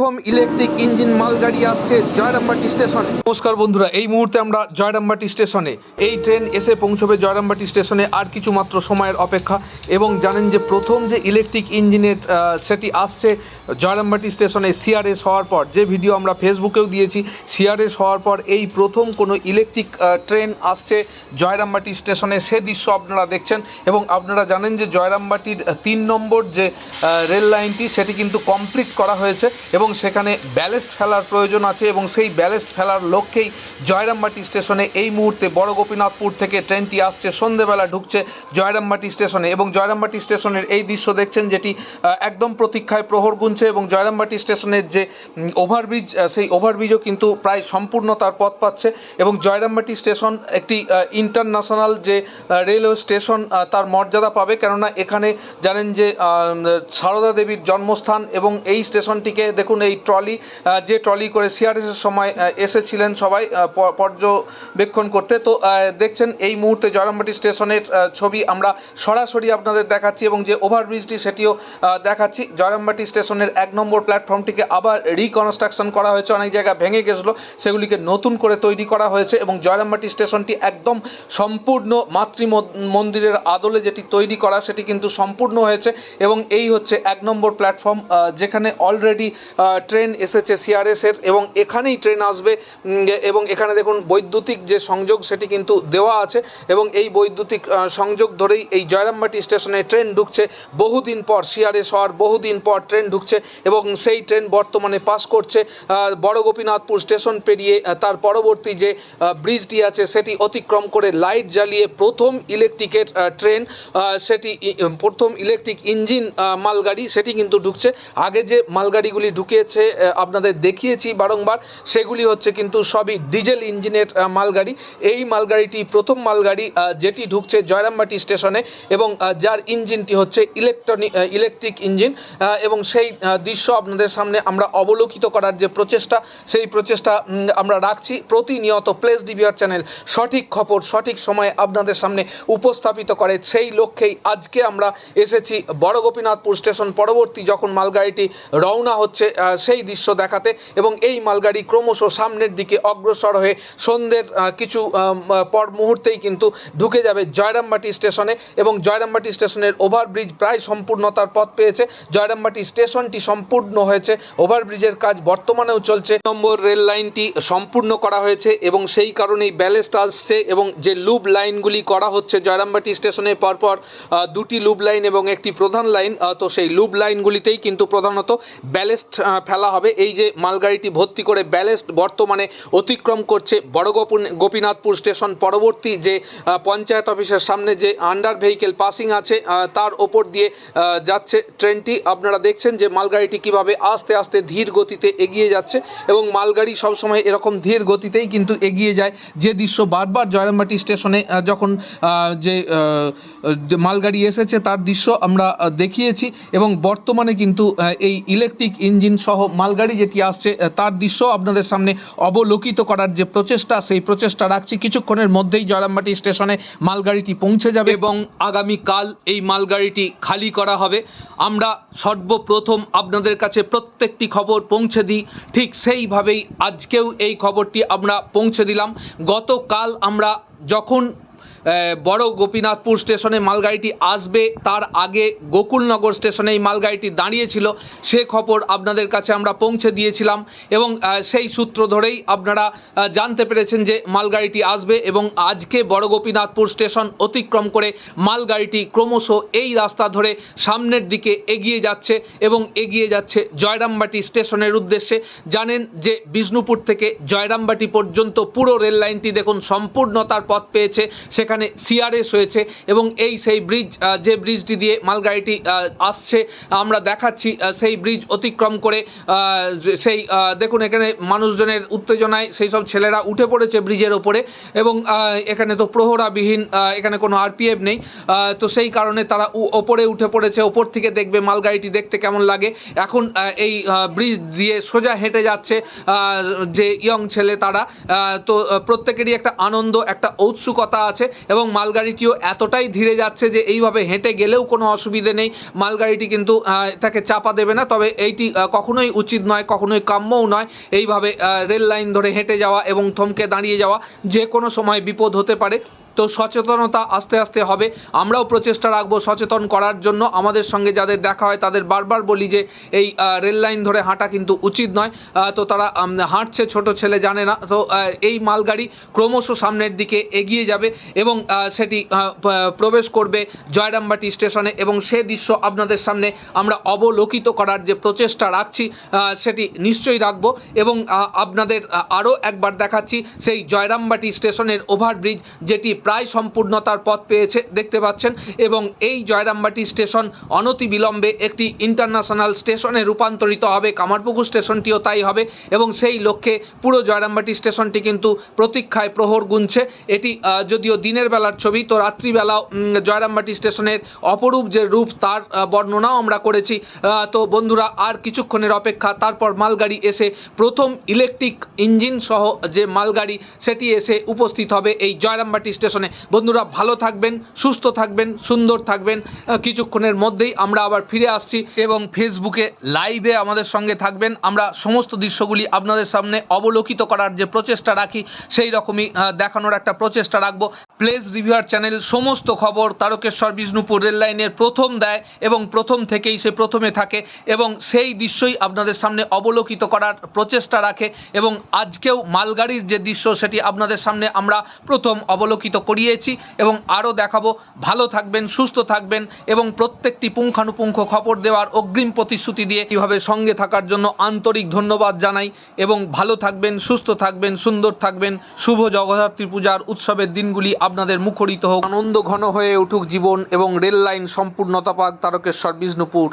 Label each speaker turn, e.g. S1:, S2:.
S1: প্রথম electric engine মালগাড়ি আসছে জয়রামবাটি স্টেশনে। নমস্কার বন্ধুরা, এই মুহূর্তে আমরা জয়রামবাটি স্টেশনে। এই ট্রেন এসে পৌঁছবে জয়রামবাটি স্টেশনে আর কিছু মাত্র সময়ের অপেক্ষা এবং জানেন যে প্রথম যে ইলেকট্রিক ইঞ্জিনের সেটি আসছে জয়রামবাটি স্টেশনে সিআরএস হওয়ার পর। যে ভিডিও আমরা ফেসবুকেও দিয়েছি, সিআরএস হওয়ার পর এই প্রথম কোনো ইলেকট্রিক ট্রেন আসছে জয়রামবাটি স্টেশনে। সে দৃশ্য আপনারা দেখছেন এবং আপনারা জানেন যে জয়রামবাটির তিন নম্বর যে রেল লাইনটি, সেটি কিন্তু কমপ্লিট করা হয়েছে এবং সেখানে ব্যালেস্ট ফেলার প্রয়োজন আছে এবং সেই ব্যালেস্ট ফেলার লক্ষ্যেই জয়রামবাটি স্টেশনে এই মুহূর্তে বড় গোপীনাথপুর থেকে ট্রেনটি আসছে। সন্ধেবেলা ঢুকছে জয়রামবাটি স্টেশনে এবং জয়রামবাটি স্টেশনের এই দৃশ্য দেখছেন যেটি একদম প্রতীক্ষায় প্রহর গুনছে এবং জয়রামবাটি স্টেশনের যে ওভারব্রিজ সেই ওভারব্রিজও কিন্তু প্রায় সম্পূর্ণ তার পথ পাচ্ছে এবং জয়রামবাটি স্টেশন একটি ইন্টারন্যাশনাল যে রেলওয়ে স্টেশন তার মর্যাদা পাবে কেননা এখানে জানেন যে সারদা দেবীর জন্মস্থান এবং এই স্টেশনটিকে দেখুন এই ট্রলি যে ট্রলি করে সিআরএসের সময় এসেছিলেন সবাই পর্যবেক্ষণ করতে। তো দেখছেন এই মুহূর্তে জয়রামবাটি স্টেশনের ছবি আমরা সরাসরি আপনাদের দেখাচ্ছি এবং যে ওভারব্রিজটি সেটিও দেখাচ্ছি। জয়রামবাটি স্টেশনের এক নম্বর প্ল্যাটফর্মটিকে আবার রিকনস্ট্রাকশন করা হয়েছে। অনেক জায়গা ভেঙে গেছিল, সেগুলিকে নতুন করে তৈরি করা হয়েছে এবং জয়রামবাটি স্টেশনটি একদম সম্পূর্ণ মাতৃ মন্দিরের আদলে যেটি তৈরি করা, সেটি কিন্তু সম্পূর্ণ হয়েছে এবং এই হচ্ছে এক নম্বর প্ল্যাটফর্ম যেখানে অলরেডি ট্রেন এসেছে সিআরএসের এবং এখানেই ট্রেন আসবে এবং এখানে দেখুন বৈদ্যুতিক যে সংযোগ সেটি কিন্তু দেওয়া আছে এবং এই বৈদ্যুতিক সংযোগ ধরেই এই জয়রামবাটি স্টেশনে ট্রেন ঢুকছে বহুদিন পর সিআরএস হওয়ার বহুদিন পর ট্রেন ঢুকছে এবং সেই ট্রেন বর্তমানে পাস করছে বড় গোপীনাথপুর স্টেশন পেরিয়ে তার পরবর্তী যে ব্রিজটি আছে সেটি অতিক্রম করে লাইট জ্বালিয়ে প্রথম ইলেকট্রিকের ট্রেন সেটি প্রথম ইলেকট্রিক ইঞ্জিন মালগাড়ি সেটি কিন্তু ঢুকছে। আগে যে মালগাড়িগুলি ঢুকিয়েছে আহ, আপনাদের দেখিয়েছি বারংবার। সেগুলি হচ্ছে কিন্তু সবই ডিজেল ইঞ্জিনের মালগাড়ি। এই মালগাড়িটি প্রথম মালগাড়ি যেটি ঢুকছে জয়রামবাটি স্টেশনে এবং যার ইঞ্জিনটি হচ্ছে ইলেকট্রনিক ইলেকট্রিক ইঞ্জিন এবং সেই দৃশ্য আপনাদের সামনে আমরা অবলোকিত করার যে প্রচেষ্টা সেই প্রচেষ্টা আমরা রাখছি। প্রতিনিয়ত প্লেস ডিবিআর চ্যানেল সঠিক খবর সঠিক সময়ে আপনাদের সামনে উপস্থাপিত করে। সেই লক্ষ্যেই আজকে আমরা এসেছি বড় গোপীনাথপুর স্টেশন। পরবর্তী যখন মালগাড়িটি রওনা হচ্ছে সেই দৃশ্য দেখাতে এবং এই মালগাড়ি ক্রমশ সামনের দিকে অগ্রসর হয়ে সন্ধ্যের কিছু পর মুহূর্তেই কিন্তু ঢুকে যাবে জয়রামবাটি স্টেশনে এবং জয়রামবাটি স্টেশনের ওভারব্রিজ প্রায় সম্পূর্ণতার পথ পেয়েছে। জয়রামবাটি স্টেশনটি সম্পূর্ণ হয়েছে, ওভারব্রিজের কাজ বর্তমানেও চলছে। নম্বর রেল লাইনটি সম্পূর্ণ করা হয়েছে এবং সেই কারণেই ব্যালেস্ট আসছে এবং যে লুপ লাইনগুলি করা হচ্ছে জয়রামবাটি স্টেশনে পরপর দুটি লুপ লাইন এবং একটি প্রধান লাইন তো সেই লুপ লাইনগুলিতেই কিন্তু প্রধানত ব্যালেস্ট ফেলা হবে। এই যে মালগাড়িটি ভর্তি করে ব্যালেস্ট বর্তমানে অতিক্রম করছে বড় গোপীনাথপুর স্টেশন। পরবর্তী যে পঞ্চায়েত অফিসের সামনে যে আন্ডার ভেহিকেল পাসিং আছে তার ওপর দিয়ে যাচ্ছে ট্রেনটি। আপনারা দেখছেন যে মালগাড়িটি কীভাবে আস্তে আস্তে ধীর গতিতে এগিয়ে যাচ্ছে এবং মালগাড়ি সবসময় এরকম ধীর গতিতেই কিন্তু এগিয়ে যায়। যে দৃশ্য বারবার জয়রামবাটি স্টেশনে যখন যে মালগাড়ি এসেছে, তার দৃশ্য আমরা দেখিয়েছি এবং বর্তমানে কিন্তু এই ইলেকট্রিক ইঞ্জিন সহ মালগাড়ি যেটি আসছে তার দৃশ্য আপনাদের সামনে অবলোকিত করার যে প্রচেষ্টা, সেই প্রচেষ্টা রাখছি। কিছুক্ষণের মধ্যেই জয়রামবাটি স্টেশনে মালগাড়িটি পৌঁছে যাবে এবং আগামীকাল এই মালগাড়িটি খালি করা হবে। আমরা সর্বপ্রথম আপনাদের কাছে প্রত্যেকটি খবর পৌঁছে দিই। ঠিক সেইভাবেই আজকেও এই খবরটি আমরা পৌঁছে দিলাম। গতকাল আমরা যখন বড় গোপীনাথপুর স্টেশনে মালগাড়িটি আসবে। তার আগে গোকুলনগর স্টেশনে এই মালগাড়িটি দাঁড়িয়েছিল। সে খবর আপনাদের কাছে আমরা পৌঁছে দিয়েছিলাম এবং সেই সূত্র ধরেই আপনারা জানতে পেরেছেন যে মালগাড়িটি আসবে এবং আজকে বড় গোপীনাথপুর স্টেশন অতিক্রম করে মালগাড়িটি ক্রমশ এই রাস্তা ধরে সামনের দিকে এগিয়ে যাচ্ছে এবং এগিয়ে যাচ্ছে জয়রামবাটি স্টেশনের উদ্দেশ্যে। জানেন যে বিষ্ণুপুর থেকে জয়রামবাটি পর্যন্ত পুরো রেল লাইনটি দেখুন সম্পূর্ণতার পথ পেয়েছে। সেখানে সিআরএস হয়েছে এবং এই সেই ব্রিজ যে ব্রিজটি দিয়ে মালগাড়িটি আসছে, আমরা দেখাচ্ছি সেই ব্রিজ অতিক্রম করে সেই দেখুন এখানে মানুষজনের উত্তেজনায় সেই সব ছেলেরা উঠে পড়েছে ব্রিজের ওপরে এবং এখানে তো প্রহরাবিহীন এখানে কোনো আরপিএফ নেই তো সেই কারণে তারা ওপরে উঠে পড়েছে, ওপর থেকে দেখবে মালগাড়িটি দেখতে কেমন লাগে। এখন এই ব্রিজ দিয়ে সোজা হেঁটে যাচ্ছে যে ইয়ং ছেলে তারা তো প্রত্যেকেরই একটা আনন্দ, একটা ঔৎসুকতা আছে। এবং মালগাড়িটিও এতটাই ধীরে যাচ্ছে যে এইভাবে হেঁটে গেলেও কোনো অসুবিধে নেই। মালগাড়িটি কিন্তু তাকে চাপা দেবে না, তবে এইটি কখনোই উচিত নয়, কখনোই কাম্যও নয় এইভাবে রেল লাইন ধরে হেঁটে যাওয়া এবং থমকে দাঁড়িয়ে যাওয়া। যে কোনো সময় বিপদ হতে পারে। তো সচেতনতা আস্তে আস্তে হবে। আমরাও প্রচেষ্টা রাখব সচেতন করার জন্য। আমাদের সঙ্গে যাদের দেখা হয়, তাদের বারবার বলি যে, এই রেল লাইন ধরে হাঁটা কিন্তু উচিত নয়। তো তারা হাঁটছে, ছোট ছেলে জানে না। তো এই মালগাড়ি ক্রমশ সামনের দিকে এগিয়ে যাবে এবং সেটি প্রবেশ করবে জয়রামবাটি স্টেশনে এবং সে দৃশ্য আপনাদের সামনে আমরা অবলোকিত করার যে প্রচেষ্টা রাখছি সেটি নিশ্চয়ই রাখব এবং আপনাদের আরও একবার দেখাচ্ছি সেই জয়রামবাটি স্টেশনের ওভারব্রিজ যেটি প্রায় সম্পূর্ণতার পথ পেয়েছে দেখতে পাচ্ছেন। এবং এই জয়রামবাটি স্টেশন অনতি বিলম্বে একটি ইন্টারন্যাশনাল স্টেশনে রূপান্তরিত হবে। কামারপুকুর স্টেশনটিও তাই হবে এবং সেই লক্ষ্যে পুরো জয়রামবাটি স্টেশনটি কিন্তু প্রতীক্ষায় প্রহর গুনছে। এটি যদিও দিনের বেলার ছবি তো রাত্রিবেলাও উম, জয়রামবাটি স্টেশনের অপরূপ যে রূপ তার বর্ণনাও আমরা করেছি। তো বন্ধুরা আর কিছুক্ষণের অপেক্ষা তারপর মালগাড়ি এসে প্রথম ইলেকট্রিক ইঞ্জিন সহ যে মালগাড়ি সেটি এসে উপস্থিত হবে এই জয়রামবাটি স্টেশনে বন্ধুরা, ভালো থাকবেন, সুস্থ থাকবেন, সুন্দর থাকবেন। কিছুক্ষণের মধ্যেই আমরা আবার ফিরে আসছি এবং ফেসবুকে লাইভে আমাদের সঙ্গে থাকবেন। আমরা সমস্ত দৃশ্যগুলি আপনাদের সামনে অবলোকিত করার যে প্রচেষ্টা রাখি, সেই রকমই দেখানোর একটা প্রচেষ্টা রাখব। প্লেস রিভিউয়ার চ্যানেল সমস্ত খবর তারকেশ্বর বিষ্ণুপুর রেল লাইনের প্রথম দেয় এবং প্রথম থেকেই সে প্রথমে থাকে এবং সেই দৃশ্যই আপনাদের সামনে অবলোকিত করার প্রচেষ্টা রাখে এবং আজকেও মালগাড়ির যে দৃশ্য সেটি আপনাদের সামনে আমরা প্রথম অবলোকিত করিয়েছি এবং আরও দেখাবো। ভালো থাকবেন, সুস্থ থাকবেন এবং প্রত্যেকটি পুঙ্খানুপুঙ্খ খবর দেওয়ার অগ্রিম প্রতিশ্রুতি দিয়ে কীভাবে সঙ্গে থাকার জন্য আন্তরিক ধন্যবাদ জানাই এবং ভালো থাকবেন, সুস্থ থাকবেন, সুন্দর থাকবেন। শুভ জগদ্ধাত্রী পূজার উৎসবের দিনগুলি আপনাদের মুখরিত হোক, আনন্দ ঘন হয়ে উঠুক জীবন এবং রেল লাইন সম্পূর্ণতা পাক তারকেশ্বর বিষ্ণুপুর